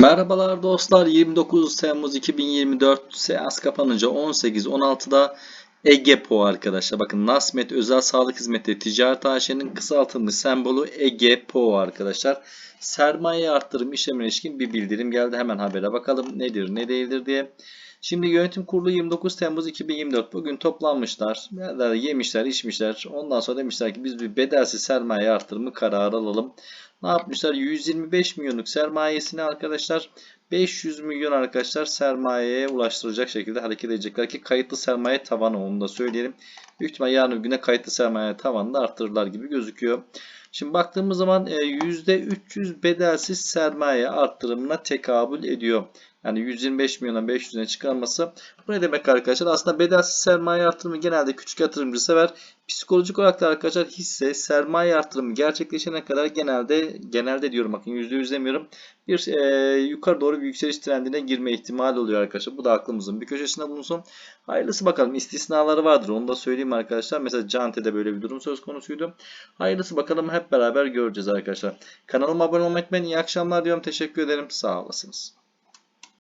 Merhabalar dostlar 29 Temmuz 2024 seans kapanınca 18-16'da EGEPO arkadaşlar. Bakın Nasmet Özel Sağlık Hizmetleri Ticaret AŞ'nin kısaltılmış sembolü EGEPO arkadaşlar. Sermaye arttırım işlemine ilişkin bir bildirim geldi. Hemen habere bakalım nedir ne değildir diye. Şimdi yönetim kurulu 29 Temmuz 2024 bugün toplanmışlar. Yemişler içmişler. Ondan sonra demişler ki biz bir bedelsiz sermaye artırımı kararı alalım. Ne yapmışlar? 125 milyonluk sermayesini arkadaşlar 500 milyon arkadaşlar sermayeye ulaştıracak şekilde hareket edecekler ki kayıtlı sermaye tavanı onu da söyleyelim. Büyük ihtimal yarın güne kayıtlı sermaye tavanını da arttırırlar gibi gözüküyor. Şimdi baktığımız zaman e, %300 bedelsiz sermaye arttırımına tekabül ediyor. Yani 125 milyona 500'e çıkarması. Bu ne demek arkadaşlar? Aslında bedelsiz sermaye artırımı genelde küçük yatırımcı sever. Psikolojik olarak da arkadaşlar hisse sermaye artırımı gerçekleşene kadar genelde genelde diyorum bakın %100 demiyorum. Bir e, yukarı doğru bir yükseliş trendine girme ihtimali oluyor arkadaşlar. Bu da aklımızın bir köşesinde bulunsun. Hayırlısı bakalım. İstisnaları vardır. Onu da söyleyeyim arkadaşlar. Mesela Cante'de böyle bir durum söz konusuydu. Hayırlısı bakalım hep beraber göreceğiz arkadaşlar. Kanalıma abone olmayı unutmayın. İyi akşamlar diyorum. Teşekkür ederim. Sağ olasınız.